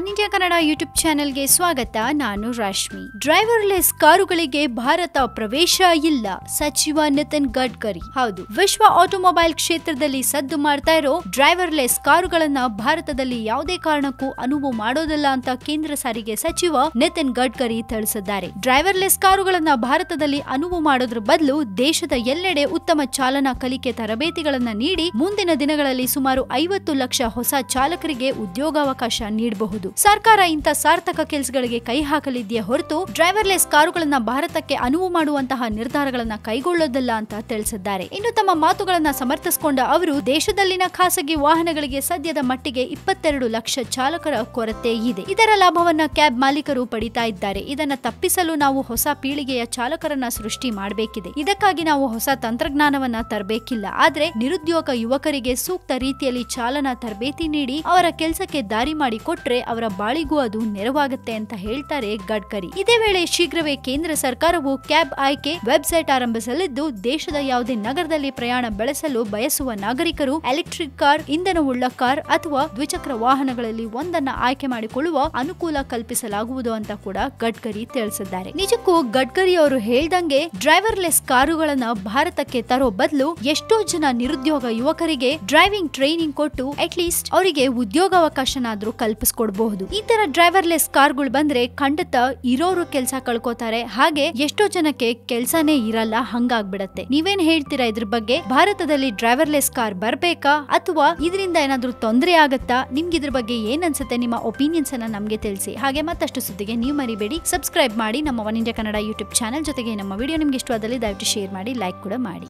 One India Kannada YouTube ಚಾನೆಲ್ಗೆ ಸ್ವಾಗತ. ನಾನು ರಶ್ಮಿ. ಡ್ರೈವರ್ಲೆಸ್ ಕಾರುಗಳಿಗೆ ಭಾರತ ಪ್ರವೇಶ ಇಲ್ಲ. ಸಚಿವ ನಿತಿನ್ ಗಡ್ಕರಿ. ಹೌದು, ವಿಶ್ವ ಆಟೋಮೊಬೈಲ್ ಕ್ಷೇತ್ರದಲ್ಲಿ ಸದ್ದು ಮಾಡ್ತಾ ಇರೋ ಡ್ರೈವರ್ಲೆಸ್ ಕಾರುಗಳನ್ನ ಭಾರತದಲ್ಲಿ ಯಾವುದೇ ಕಾರಣಕ್ಕೂ ಅನುವು ಮಾಡೋದಿಲ್ಲ ಅಂತ ಕೇಂದ್ರ ಸಾರಿಗೆ ಸಚಿವ ನಿತಿನ್ ಗಡ್ಕರಿ ತಿಳಿಸಿದ್ದಾರೆ. ಡ್ರೈವರ್ಲೆಸ್ ಕಾರುಗಳನ್ನ ಭಾರತದಲ್ಲಿ ಅನುವು ಮಾಡೋದ್ರ ಬದಲು ದೇಶದ ಎಲ್ಲೆಡೆ ಉತ್ತಮ ಚಾಲನಾ ಕಲಿಕೆ ತರಬೇತಿಗಳನ್ನ ನೀಡಿ ಮುಂದಿನ ದಿನಗಳಲ್ಲಿ ಸುಮಾರು ಐವತ್ತು ಲಕ್ಷ ಹೊಸ ಚಾಲಕರಿಗೆ ಉದ್ಯೋಗಾವಕಾಶ ನೀಡಬಹುದು. ಸರ್ಕಾರ ಇಂಥ ಸಾರ್ಥಕ ಕೆಲಸಗಳಿಗೆ ಕೈ ಹಾಕಲಿದೆಯೇ ಹೊರತು ಡ್ರೈವರ್ಲೆಸ್ ಕಾರುಗಳನ್ನ ಭಾರತಕ್ಕೆ ಅನುವು ಮಾಡುವಂತಹ ನಿರ್ಧಾರಗಳನ್ನ ಕೈಗೊಳ್ಳೋದಿಲ್ಲ ಅಂತ ತಿಳಿಸಿದ್ದಾರೆ. ಇನ್ನು ತಮ್ಮ ಮಾತುಗಳನ್ನ ಸಮರ್ಥಿಸಿಕೊಂಡ ಅವರು, ದೇಶದಲ್ಲಿನ ಖಾಸಗಿ ವಾಹನಗಳಿಗೆ ಸದ್ಯದ ಮಟ್ಟಿಗೆ ಇಪ್ಪತ್ತೆರಡು ಲಕ್ಷ ಚಾಲಕರ ಕೊರತೆ ಇದೆ. ಇದರ ಲಾಭವನ್ನ ಕ್ಯಾಬ್ ಮಾಲೀಕರು ಪಡಿತಾ ಇದ್ದಾರೆ. ಇದನ್ನ ತಪ್ಪಿಸಲು ನಾವು ಹೊಸ ಪೀಳಿಗೆಯ ಚಾಲಕರನ್ನ ಸೃಷ್ಟಿ ಮಾಡಬೇಕಿದೆ. ಇದಕ್ಕಾಗಿ ನಾವು ಹೊಸ ತಂತ್ರಜ್ಞಾನವನ್ನ ತರಬೇಕಿಲ್ಲ. ಆದ್ರೆ ನಿರುದ್ಯೋಗ ಯುವಕರಿಗೆ ಸೂಕ್ತ ರೀತಿಯಲ್ಲಿ ಚಾಲನಾ ತರಬೇತಿ ನೀಡಿ ಅವರ ಕೆಲಸಕ್ಕೆ ದಾರಿ ಮಾಡಿ ಕೊಟ್ರೆ ಅವರ ಬಾಳಿಗೂ ಅದು ನೆರವಾಗುತ್ತೆ ಅಂತ ಹೇಳ್ತಾರೆ ಗಡ್ಕರಿ. ಇದೇ ವೇಳೆ ಶೀಘ್ರವೇ ಕೇಂದ್ರ ಸರ್ಕಾರವು ಕ್ಯಾಬ್ ಆಯ್ಕೆ ವೆಬ್ಸೈಟ್ ಆರಂಭಿಸಲಿದ್ದು, ದೇಶದ ಯಾವುದೇ ನಗರದಲ್ಲಿ ಪ್ರಯಾಣ ಬೆಳೆಸಲು ಬಯಸುವ ನಾಗರಿಕರು ಎಲೆಕ್ಟ್ರಿಕ್ ಕಾರ್, ಇಂಧನವುಳ್ಳ ಕಾರ್ ಅಥವಾ ದ್ವಿಚಕ್ರ ವಾಹನಗಳಲ್ಲಿ ಒಂದನ್ನ ಆಯ್ಕೆ ಮಾಡಿಕೊಳ್ಳುವ ಅನುಕೂಲ ಕಲ್ಪಿಸಲಾಗುವುದು ಅಂತ ಕೂಡ ಗಡ್ಕರಿ ತಿಳಿಸಿದ್ದಾರೆ. ನಿಜಕ್ಕೂ ಗಡ್ಕರಿ ಅವರು ಹೇಳ್ದಂಗೆ ಡ್ರೈವರ್ಲೆಸ್ ಕಾರುಗಳನ್ನ ಭಾರತಕ್ಕೆ ತರೋ ಬದಲು ಎಷ್ಟೋ ಜನ ನಿರುದ್ಯೋಗ ಯುವಕರಿಗೆ ಡ್ರೈವಿಂಗ್ ಟ್ರೈನಿಂಗ್ ಕೊಟ್ಟು ಅಟ್ಲೀಸ್ಟ್ ಅವರಿಗೆ ಉದ್ಯೋಗಾವಕಾಶನಾದ್ರೂ ಕಲ್ಪಿಸ್ಕೊಡ್ಬಹುದು ಈ ತರ ಡ್ರೈವರ್ಲೆಸ್ ಕಾರ್ಗಳು ಬಂದ್ರೆ ಖಂಡಿತ ಇರೋರು ಕೆಲಸ ಕಳ್ಕೋತಾರೆ. ಹಾಗೆ ಎಷ್ಟೋ ಜನಕ್ಕೆ ಕೆಲ್ಸನೇ ಇರಲ್ಲ, ಹಂಗಾಗ್ಬಿಡತ್ತೆ. ನೀವೇನ್ ಹೇಳ್ತೀರಾ ಇದ್ರ ಬಗ್ಗೆ? ಭಾರತದಲ್ಲಿ ಡ್ರೈವರ್ಲೆಸ್ ಕಾರ್ ಬರ್ಬೇಕಾ? ಅಥವಾ ಇದರಿಂದ ಏನಾದ್ರೂ ತೊಂದರೆ ಆಗತ್ತಾ? ನಿಮ್ಗೆ ಇದ್ರ ಬಗ್ಗೆ ಏನ್ ಅನ್ಸುತ್ತೆ? ನಿಮ್ಮ ಒಪಿನಿಯನ್ಸ್ ಅನ್ನ ನಮ್ಗೆ ತಿಳಿಸಿ. ಹಾಗೆ ಮತ್ತಷ್ಟು ಸುದ್ದಿಗೆ ನೀವು ಮರಿಬೇಡಿ. ಸಬ್ಸ್ಕ್ರೈಬ್ ಮಾಡಿ ನಮ್ಮ one India Kannada YouTube channel ಜೊತೆಗೆ ನಮ್ಮ ವಿಡಿಯೋ ನಿಮ್ಗೆ ಇಷ್ಟವಾದಲ್ಲಿ ದಯವಿಟ್ಟು ಶೇರ್ ಮಾಡಿ ಲೈಕ್ ಕೂಡ ಮಾಡಿ.